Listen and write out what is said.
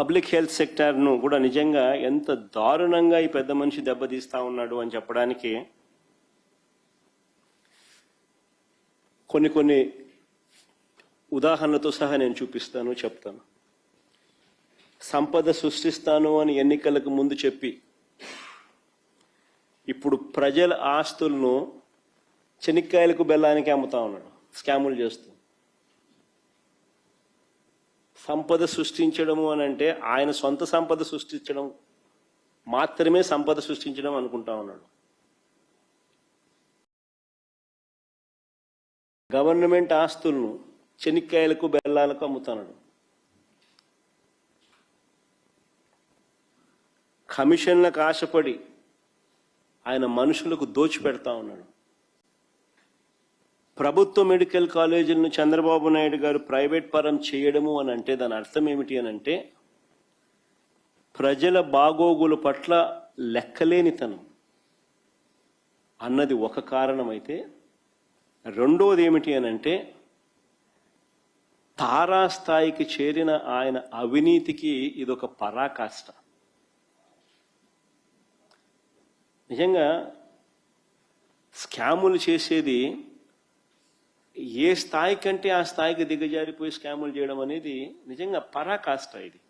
Public health సెక్టార్ను కూడా నిజంగా ఎంత దారుణంగా ఈ పెద్ద మనిషి దెబ్బతీస్తా ఉన్నాడు అని చెప్పడానికి కొన్ని కొన్ని ఉదాహరణలతో సహా నేను చూపిస్తాను చెప్తాను. సంపద సృష్టిస్తాను అని ఎన్నికలకు ముందు చెప్పి ఇప్పుడు ప్రజల ఆస్తులను చెనిక్కాయలకు బెల్లానికి అమ్ముతా ఉన్నాడు స్కాములు చేస్తూ. సంపద సృష్టించడము అని అంటే ఆయన సొంత సంపద సృష్టించడం. మాత్రమే సంపద సృష్టించడం అనుకుంటా ఉన్నాడు. గవర్నమెంట్ ఆస్తులను చెనిక్కాయలకు బెల్లాలకు అమ్ముతున్నాడు కమిషన్లకు ఆశపడి ఆయన మనుషులకు దోచిపెడతా ఉన్నాడు. ప్రభుత్వ మెడికల్ కాలేజీలను చంద్రబాబు నాయుడు గారు ప్రైవేట్ పరం చేయడము అని అంటే దాని అర్థం ఏమిటి అని అంటే ప్రజల బాగోగుల పట్ల లెక్కలేనితనం అన్నది ఒక కారణమైతే రెండోది ఏమిటి అని అంటే తారాస్థాయికి చేరిన ఆయన అవినీతికి ఇదొక పరాకాష్ట. నిజంగా స్కాములు చేసేది ఏ స్థాయి కంటే ఆ స్థాయికి దిగజారిపోయి స్కాములు చేయడం అనేది నిజంగా పరాకాష్ట ఇది.